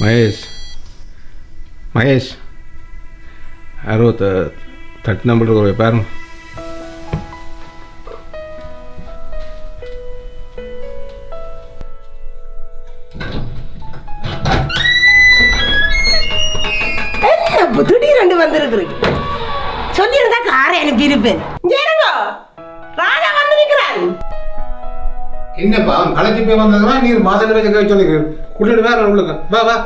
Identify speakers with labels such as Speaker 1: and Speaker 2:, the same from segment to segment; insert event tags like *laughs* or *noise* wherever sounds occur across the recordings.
Speaker 1: மகேஷ் மகேஷ் யாரோ த தட்டு நம்பர் ஒரு பாருங்க
Speaker 2: என்ன இப்ப திடீரென்று வந்திருக்கிறீங்க சொல்லியிருந்தா காரை அனுப்பியிருப்பேன் ஏனுங்க ராஜா வந்து நிற்கிறான்
Speaker 1: என்னப்பா கலைச்சி போய் வந்ததுனா நீர் மாதம் வச்சு சொல்லி கூட்டிட்டு வேற உள்ளுங்க வா வா.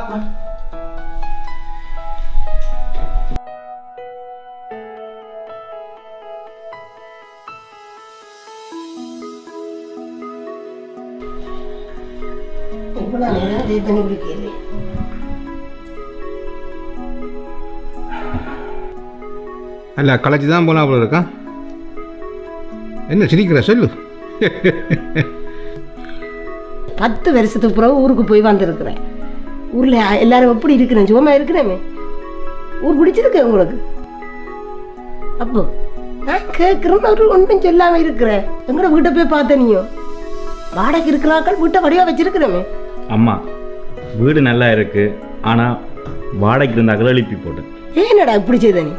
Speaker 1: அல்ல கலைச்சி தான் போனா போல இருக்கா? என்ன சிரிக்கிற சொல்லு.
Speaker 2: பத்து வருஷத்துக்கு பிறகு ஊருக்கு போய் வந்திருக்கிறேன். ஊரில் எல்லாரும் எப்படி இருக்கிறேன்? சும்மா இருக்கிறேமே. ஊர் பிடிச்சிருக்கு உங்களுக்கு? அப்போ நான் கேட்குறேன்னு ஒரு ஒன்றும் சொல்லாமல் இருக்கிறேன் எங்களோட வீட்டை போய் பார்த்த நீயும் வாடகை இருக்கிறாக்கள் வீட்டை வடிவாக வச்சிருக்கிறேமே.
Speaker 3: அம்மா வீடு நல்லா இருக்கு. ஆனால் வாடகைக்கு இருந்தாக்கள் எழுப்பி போட்டேன்.
Speaker 2: ஏன்னடா இப்படி செய்த நீ?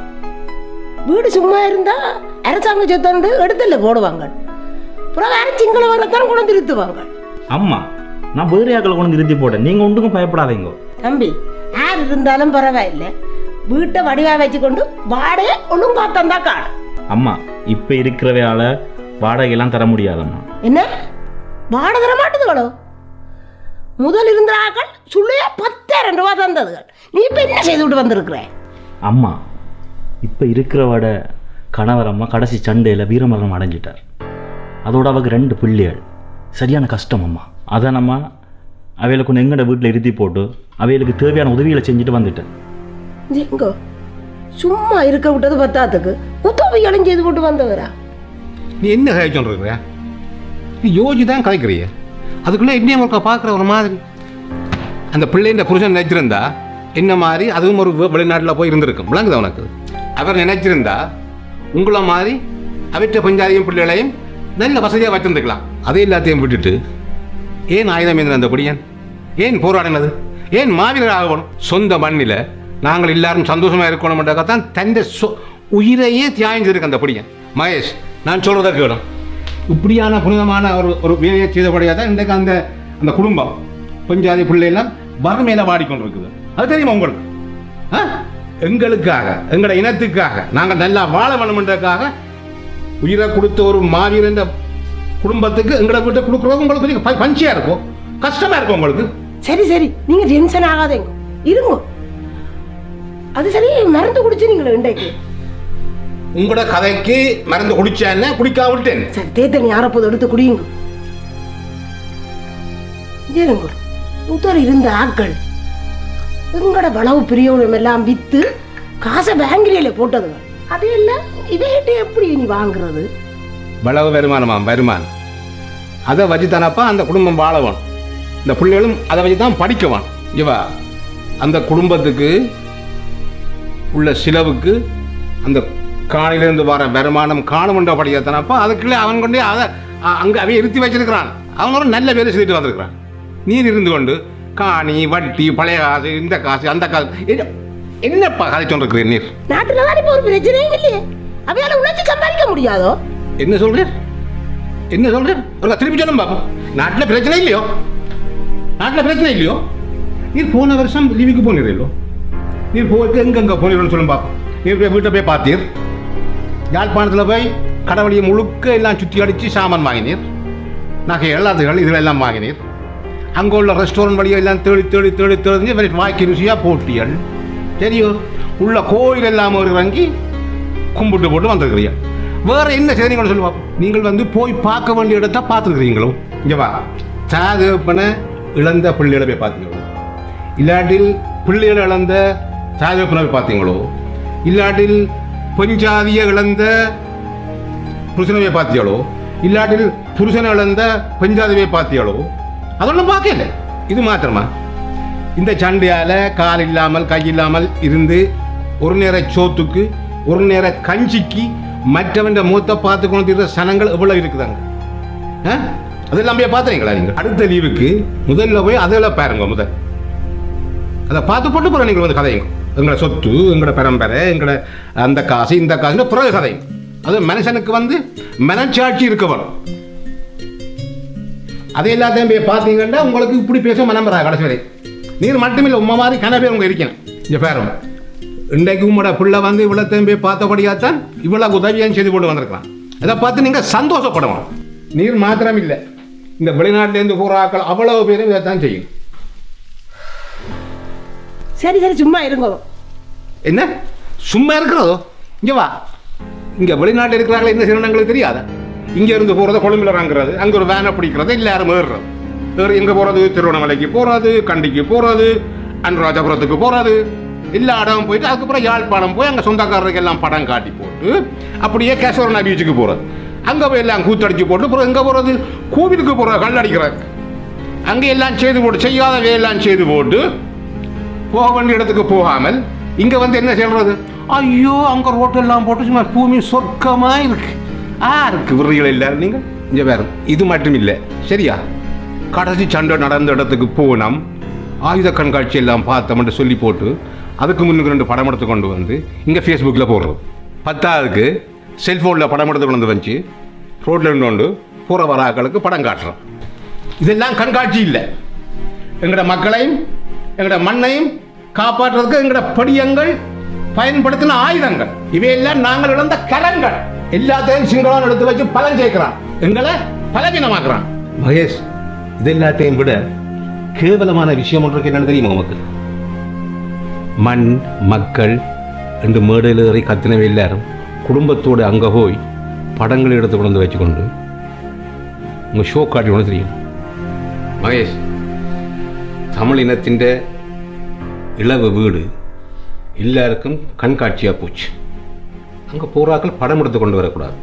Speaker 2: வீடு சும்மா இருந்தா அரசாங்க சொத்தாண்டு எடுத்துல போடுவாங்க. அப்புறம் வேற சிங்கள வரத்தான் கொண்டு திருத்துவாங்க
Speaker 3: அம்மா நான் ஆக்களை கொண்டு நிறுத்தி போட்டேன். நீங்கள் ஒன்றுக்கும் பயப்படாதீங்க.
Speaker 2: தம்பி யார் இருந்தாலும் பரவாயில்லை. வீட்டை வடிவா வச்சுக்கொண்டு வாடகை ஒழுங்கா தந்தா காணும்.
Speaker 3: அம்மா இப்போ இருக்கிறவையால வாடகையெல்லாம் தர முடியாதம்மா.
Speaker 2: என்ன? வாடகை தர மாட்டுதுகளோ? முதல் இருந்த ஆக்கள் சுள்ளையா பத்தாயிரம் ரூபா தந்ததுகள். நீ இப்ப என்ன செய்து விட்டு வந்திருக்கிற?
Speaker 3: அம்மா இப்போ இருக்கிறவட கணவர் அம்மா கடைசி சண்டையில் வீரமரணம் அடைஞ்சிட்டார். அதோட அவக்கு ரெண்டு பிள்ளைகள். சரியான கஷ்டம் அம்மா. அதை நம்ம அவைகளுக்கு ஒன்று எங்கட வீட்டில் இருத்தி போட்டு அவைகளுக்கு தேவையான உதவிகளை செஞ்சுட்டு வந்துட்டேன்.
Speaker 2: எங்கோ? சும்மா இருக்க விட்டது பத்தாத்துக்கு. உதவிகளும் செய்து போட்டு வந்தவரா?
Speaker 1: நீ என்ன கதை சொல்ற நீ யோசி தான் கதைக்கிறிய. அதுக்குள்ளே என்ன ஒருக்கா பார்க்குற ஒரு மாதிரி. அந்த பிள்ளைன்ற புருஷன் நினைச்சிருந்தா என்ன மாதிரி அதுவும் ஒரு வெளிநாட்டில் போய் இருந்திருக்கும். விளங்குதா உனக்கு? அவர் நினைச்சிருந்தா உங்களை மாதிரி அவற்ற பஞ்சாதியும் பிள்ளைகளையும் நல்ல வசதியாக வச்சிருந்துக்கலாம் அதை எல்லாத்தையும் விட்டுட்டு ஏன் ஆயுதம் ஏந்தின அந்த படியன் ஏன் போராடினது? ஏன் மாவீரர் ஆகணும் சொந்த மண்ணில் நாங்கள் எல்லாரும் சந்தோஷமாக இருக்கணும்ன்றதான் தந்த சொ உயிரையே தியாகிஞ்சிருக்கு அந்த படியன் மகேஷ் நான் சொல்கிறத கேளும் இப்படியான புனிதமான ஒரு ஒரு வேலையை செய்தபடியாக தான் இன்றைக்கு அந்த அந்த குடும்பம். பஞ்சாதி பிள்ளையெல்லாம் வறுமையில் வாடிக்கொண்டிருக்குது. அது தெரியுமா உங்களுக்கு? ஆ? எங்களுக்காக எங்களோட இனத்துக்காக நாங்கள் நல்லா வாழ வேணுமென்றதுக்காக உயிரை கொடுத்த ஒரு மாவீரன் குடும்பத்துக்கு எங்களை வீட்டை கொடுக்குறது உங்களுக்கு பெரிய பஞ்சியா இருக்கும்? கஷ்டமா இருக்கும் உங்களுக்கு?
Speaker 2: சரி சரி. நீங்க டென்ஷன் ஆகாதீங்க இருங்க. அது சரி மருந்து குடிச்சு நீங்களே இன்றைக்கு.
Speaker 1: உங்களோட கதைக்கு மருந்து குடிச்சா என்ன? குடிக்கா விட்டேன்
Speaker 2: சரி தேத்தனி யாரப்போது எடுத்து குடியுங்க. இருங்க. முதல் இருந்த ஆட்கள் எங்கட வளவு பிரியோகம் எல்லாம் வித்து காசை பேங்கிலேயே போட்டதுங்க. அதையெல்லாம் இதைகிட்ட எப்படி நீ வாங்குறது?
Speaker 1: வளவு வருமானமா வருமானம். அதை வச்சு தானப்பா அந்த குடும்பம் வாழவன் இந்த பிள்ளைகளும் அதை வச்சு தான் படிக்கவான் இவா அந்த குடும்பத்துக்கு உள்ள செலவுக்கு அந்த காணிலிருந்து வர வருமானம் காணுமென்ற படிக்கத்தானப்பா அதுக்குள்ளே அவன் கொண்டே அதை அங்கே அவன் இருத்தி வச்சிருக்கிறான். அவன் ஒரு நல்ல வேலை செய்துட்டு வந்திருக்கிறான். நீர் இருந்து கொண்டு காணி வட்டி பழைய காசு இந்த காசு அந்த காசு என்னப்பா கதை சொல்லிருக்கிறீர் நீர்?
Speaker 2: நாட்டுல தான் இப்போ ஒரு பிரச்சனையும் இல்லையே. அவையால உழைச்சி சம்பாதிக்க முடியாதோ?
Speaker 1: என்ன சொல்றீர்? என்ன சொல்றீர்? ஒரு திருப்பி சொல்லும் பாப்போம். நாட்டில் பிரச்சனை இல்லையோ? நாட்டில் பிரச்சனை இல்லையோ? நீர் போன வருஷம் லீவுக்கு போனீரோ நீர் போயிட்டு எங்கெங்க போனீரோன்னு சொல்லும் பாப்போம். நீர் போய் வீட்டை போய் பார்த்தீர். யாழ்ப்பாணத்தில் போய் கடவுளியை முழுக்க எல்லாம் சுற்றி அடித்து சாமான் வாங்கினீர். நகை எல்லாத்துகள் இதில் எல்லாம் வாங்கினீர். அங்கே உள்ள ரெஸ்டாரண்ட் வழியை எல்லாம் தேடி தேடி தேடி தேடி வாய்க்கு ருசியாக போட்டியல். தெரியும். உள்ள கோயில் எல்லாம் ஒரு இறங்கி கும்பிட்டு போட்டு வந்திருக்கிறீங்க வேற என்ன செய்றீங்கன்னு சொல்லு சொல்லுவா நீங்கள் வந்து போய் பார்க்க வேண்டிய இடத்த பார்த்துருக்கிறீங்களோ? இங்கே வா. சாதகப்பனை இழந்த பிள்ளைகளை போய் பார்த்தீங்களோ? இல்லாட்டில் பிள்ளைகளை இழந்த சாதகப்பனை போய் பார்த்தீங்களோ? இல்லாட்டில் பெஞ்சாதிய இழந்த புருஷனை பார்த்தியாளோ? இல்லாட்டில் புருஷனை இழந்த பெஞ்சாதியை பார்த்தியாளோ? அதெல்லாம் பார்க்கல. இது மாத்திரமா? இந்த சண்டையால் கால் இல்லாமல் கை இல்லாமல் இருந்து ஒரு நேர சோத்துக்கு ஒரு நேர கஞ்சிக்கு மற்றவன் மூத்த பார்த்து கொண்டு இருக்கிற சனங்கள் எவ்வளோ இருக்குதாங்க? ஆ? அதெல்லாம் போய் பார்த்துறீங்களா நீங்கள் அடுத்த லீவுக்கு முதல்ல போய் அதெல்லாம் பாருங்க முதல். அதை பார்த்து போட்டு பிறகு நீங்கள் வந்து கதையுங்க எங்களோட சொத்து எங்களோட பரம்பரை எங்களோட அந்த காசு இந்த காசு பிறகு கதையும் அது மனுஷனுக்கு வந்து மனச்சாட்சி இருக்க வரும் அது எல்லாத்தையும் போய் பார்த்தீங்கன்னா உங்களுக்கு இப்படி பேச மனம் வரா கடைசி வரை நீர் மட்டுமில்லை உம்மா மாதிரி கன பேர் உங்க இருக்கணும். இங்கே பேரும் இன்றைக்கு உங்களோட பிள்ளை வந்து இவ்வளோத்தையும் போய் பார்த்தபடியாத்தான் இவ்வளோ உதவியும் செய்து கொண்டு வந்திருக்கலாம். அதை பார்த்து நீங்கள் சந்தோஷப்படணும் நீர் மாத்திரம் இல்லை இந்த வெளிநாட்டிலேருந்து போகிற அவ்வளவு பேரும் இதைத்தான் செய்யும்.
Speaker 2: சரி சரி சும்மா இருங்க.
Speaker 1: என்ன? சும்மா இருக்கிறதோ? இங்கே வா. இங்கே வெளிநாட்டில் இருக்கிறாங்களே என்ன செய்யணும் எங்களுக்கு தெரியாத? இங்கே இருந்து போகிறது கொழும்பில் இறங்குறது அங்கே ஒரு வேனை பிடிக்கிறது எல்லாரும் ஏறுறது. வேறு எங்கே போகிறது திருவண்ணாமலைக்கு போகிறது கண்டிக்கு போகிறது அனுராஜபுரத்துக்கு போகிறது எல்லா இடமும் போயிட்டு அதுக்கப்புறம் யாழ்ப்பாணம் போய் அங்கே சொந்தக்காரருக்கு எல்லாம் படம் காட்டி போட்டு அப்படியே கேசவரனா பீச்சுக்கு போகிறது அங்கே போய் எல்லாம் கூத்தடிச்சு போட்டு அப்புறம் எங்கே போகிறது கோவிலுக்கு போகிற கல்லடிக்கிறது அங்கே எல்லாம் செய்து போட்டு செய்யாத வேலையெல்லாம் செய்து போட்டு போக வேண்டிய இடத்துக்கு போகாமல் இங்கே வந்து என்ன சொல்றது ஐயோ அங்கே ரோட்டெல்லாம் போட்டு சும்மா பூமி சொர்க்கமாக இருக்கு. ஆ இருக்கு. விடுறீங்களா எல்லாரும் நீங்கள் இங்கே வேறு இது மட்டும் இல்லை. சரியா? கடைசி சண்டை நடந்த இடத்துக்கு போனோம். ஆயுத கண்காட்சி எல்லாம் பார்த்தோம்னு சொல்லி போட்டு அதுக்கு முன்னுக்கு ரெண்டு படம் எடுத்து கொண்டு வந்து இங்கே ஃபேஸ்புக்கில் போடுறோம் பத்தாவதுக்கு செல்ஃபோனில் படம் எடுத்து கொண்டு வந்து வச்சு ரோட்டில் இருந்து கொண்டு போகிற வராக்களுக்கு படம் காட்டுறோம். இதெல்லாம் கண்காட்சி இல்லை. எங்களோட மக்களையும் எங்களோட மண்ணையும் காப்பாற்றுறதுக்கு எங்களோட படியங்கள் பயன்படுத்தின ஆயுதங்கள். இவையெல்லாம் நாங்கள் இழந்த கரங்கள். எல்லாத்தையும் சிங்களம் எடுத்து வச்சு பலன் சேர்க்கிறான். எங்களை பலவீனமாக்குறான். மகேஷ் இது எல்லாத்தையும் விட கேவலமான விஷயம் ஒன்றுக்கு என்னன்னு தெரியுமா உமக்கு? மண் மக்கள் என்று மேடையில் ஏறி கத்தினவை எல்லாரும் குடும்பத்தோடு அங்கே போய் படங்களை எடுத்து கொண்டு வந்து வச்சுக்கொண்டு உங்கள் ஷோ காட்டி ஒன்று தெரியும். மகேஷ் தமிழ் இனத்தின் இளவு வீடு எல்லாருக்கும் கண்காட்சியாக போச்சு. அங்கே பூராக்கள் படம் எடுத்து கொண்டு வரக்கூடாது.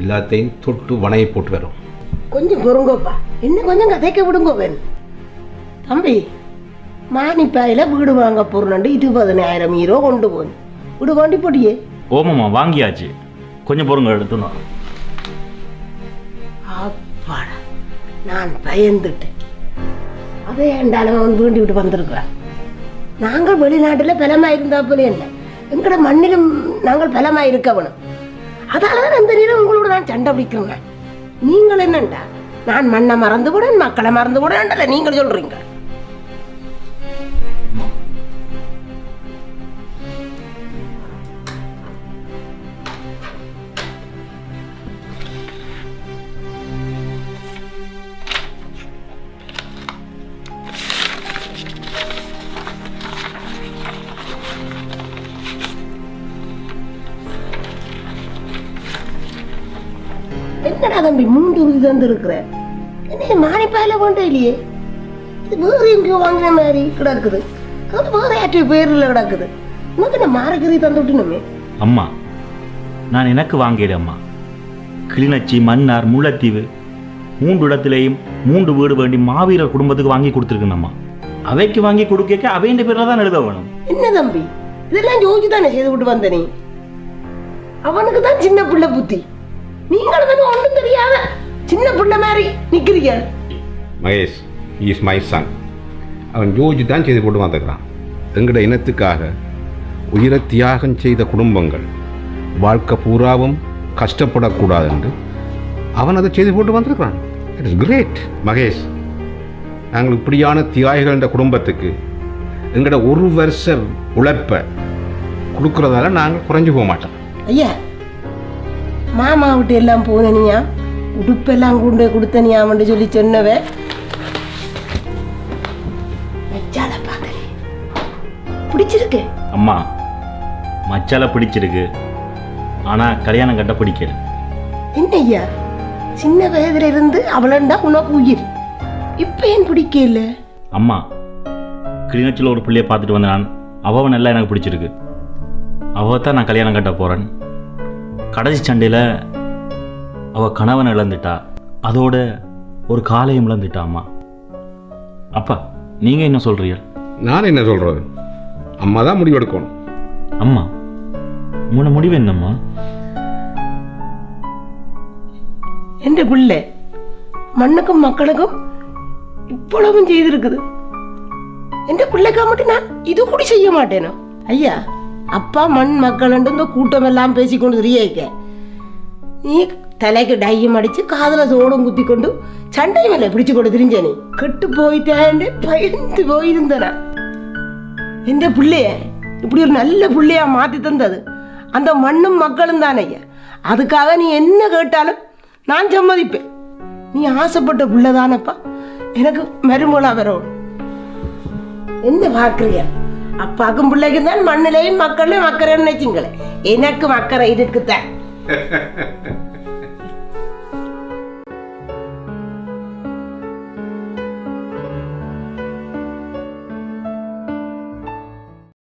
Speaker 1: எல்லாத்தையும் தொட்டு வனையை போட்டு வரும்.
Speaker 2: கொஞ்சம் பொறுங்கோப்பா என்ன கொஞ்சம் கதைக்க விடுங்கோ வேணும் தம்பி மானிப்பாயில வீடு வாங்க போறோண்டு இருபதனாயிரம் ஈரோ கொண்டு போய் வீடு வாண்டி போட்டியே.
Speaker 3: ஓமாம்மா வாங்கியாச்சு. கொஞ்சம் பொறுங்க எடுத்துனோம்
Speaker 2: அப்பாடா நான் பயந்துட்டேன். அதை ஏண்டாலும் அவன் வீண்டு விட்டு வந்திருக்கிறான். நாங்கள் வெளிநாட்டில் பலமா இருந்தா போல என்ன? எங்கட மண்ணிலும் நாங்கள் பலமா இருக்க வேணும் அதால தான் அந்த நேரம் உங்களோட நான் சண்டை பிடிக்கிறேன். நீங்கள் என்னண்டா? நான் மண்ணை மறந்து கூட மக்களை மறந்து கூட நீங்கள் சொல்றீங்க. என்னடா தம்பி மூன்று உறுதி தந்துருக்குற? என்ன மானிப்பாயில கொண்டே இல்லையே இது வேற எங்கேயோ வாங்கின மாதிரி கிடக்குது. அது வேற யாற்றை பேரில் கிடக்குது. உனக்கு என்ன மாரக்கறி தந்து விட்டுணுமே?
Speaker 3: அம்மா நான் எனக்கு வாங்கிடு அம்மா. கிளிநொச்சி மன்னார் முல்லைத்தீவு மூன்று இடத்திலேயும் மூன்று வீடு வேண்டி மாவீரர் குடும்பத்துக்கு வாங்கி கொடுத்துருக்கேன் அம்மா. அவைக்கு வாங்கி கொடுக்க அவையின் பேரில் தான் எழுத வேணும்.
Speaker 2: என்ன தம்பி? இதெல்லாம் ஜோதிச்சு தானே செய்து விட்டு வந்த நீ? அவனுக்கு தான் சின்ன பிள்ளை புத்தி. நீங்கள் ஒன்றும் தெரியாத சின்ன பிள்ளை மாதிரி நிக்கிறீங்க.
Speaker 1: மகேஷ் இஸ் மை சன் அவன் ஜோஜி தான் செய்து போட்டு வந்துக்கிறான் எங்கட இனத்துக்காக உயிரை தியாகம் செய்த குடும்பங்கள் வாழ்க்கை பூராவும் கஷ்டப்படக்கூடாது என்று அவன் அதை செய்து போட்டு வந்திருக்கிறான். இட் இஸ் கிரேட் மகேஷ் நாங்கள் இப்படியான தியாகிகள் என்ற குடும்பத்துக்கு எங்கட ஒரு வருஷ உழைப்பை கொடுக்கறதால நாங்கள் குறைஞ்சு போக மாட்டோம்.
Speaker 2: ஐயா மாமா விட்டு எல்லாம் போனனியா உடுப்பெல்லாம் கொண்டு கொடுத்தனியாமன்னு சொல்லி சொன்னவ? வச்சால பார்க்க பிடிச்சிருக்கு.
Speaker 3: அம்மா மச்சால பிடிச்சிருக்கு. ஆனால் கல்யாணம் கட்ட பிடிக்கல.
Speaker 2: என்ன ஐயா சின்ன வயதுல இருந்து அவளண்டா உனக்கு உயிர். இப்ப ஏன் பிடிக்கல?
Speaker 3: அம்மா கிளிநொச்சியில் ஒரு பிள்ளைய பார்த்துட்டு வந்தேன் நான் அவன் நல்லா எனக்கு பிடிச்சிருக்கு. அவ தான் நான் கல்யாணம் கட்ட போகிறேன் கடைசி சண்டையில் அவள் கணவனை இழந்துட்டா. அதோட ஒரு காலையும் இழந்துட்டா அம்மா அப்பா நீங்கள் என்ன சொல்கிறீங்க
Speaker 1: நான் என்ன சொல்கிறது அம்மா தான் முடிவெடுக்கணும்
Speaker 3: அம்மா உங்களோட முடிவு என்னம்மா?
Speaker 2: என்ற பிள்ளை மண்ணுக்கும் மக்களுக்கும் இவ்வளவும் செய்திருக்குது. எந்த பிள்ளைக்கா மட்டும் நான் இது கூட செய்ய மாட்டேனோ? ஐயா அப்பா மண் மக்கள் இந்த கூட்டம் எல்லாம் பேசிக்கொண்டு திரியக்க. நீ தலைக்கு டையும் அடிச்சு காதல சோடும் குத்தி கொண்டு சண்டை மேல பிடிச்சு கொண்டு திரிஞ்ச நீ. கெட்டு போயிட்டேன்னு பயந்து போயிருந்தனா எந்த பிள்ளைய இப்படி ஒரு நல்ல பிள்ளையா மாத்தி தந்தது. அந்த மண்ணும் மக்களும் தானே அதுக்காக நீ என்ன கேட்டாலும் நான் சம்மதிப்பேன். நீ ஆசைப்பட்ட பிள்ளை தானப்பா எனக்கு மருமகளா வரணும். என்ன பார்க்குறியா? அப்பாக்கும் பிள்ளைக்கும் தான் மண்ணிலையும் மக்களையும் அக்கறைன்னு நினைச்சிங்களே. எனக்கு அக்கறை இருக்குத்தான். *laughs*